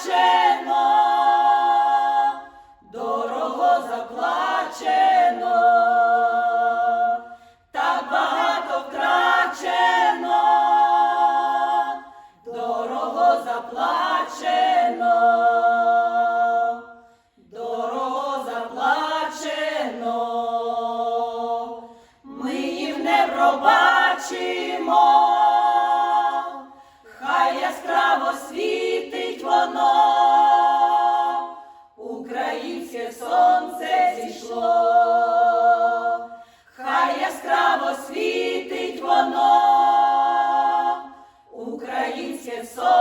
втрачено, дорого заплачено, так багато втрачено, дорого заплачено, заплачено, пробачимо, хай яскраво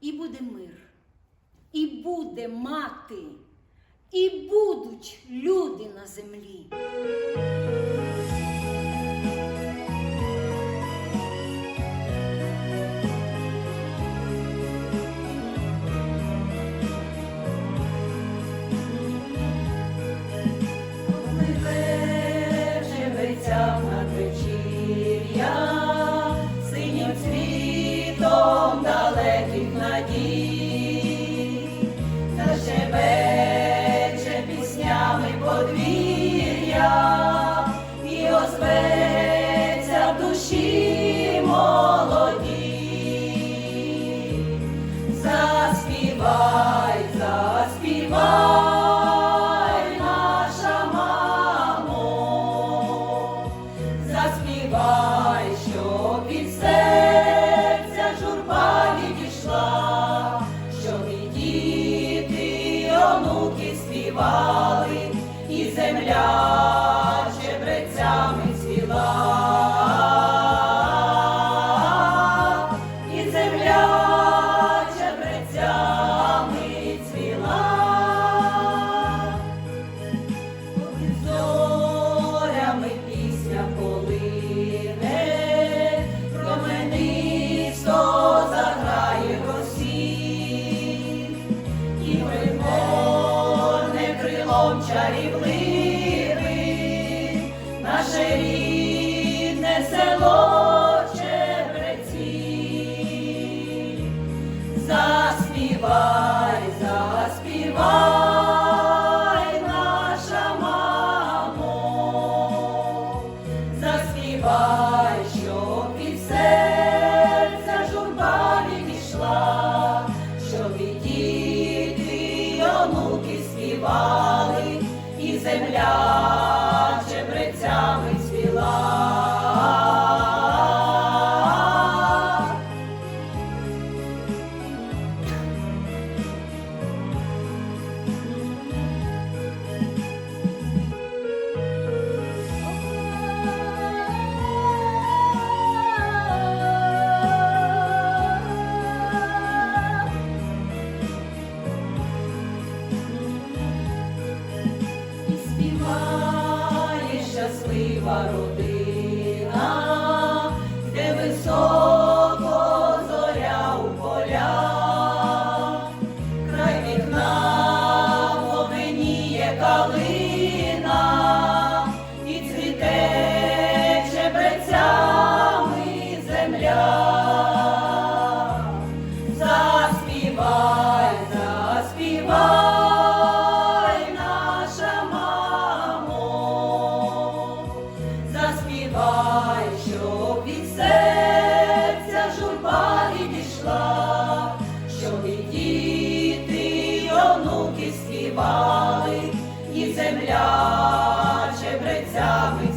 І буде мир, і буде мати, і будуть люди на землі. Співали, і земля співали, і земля земля чебрецями.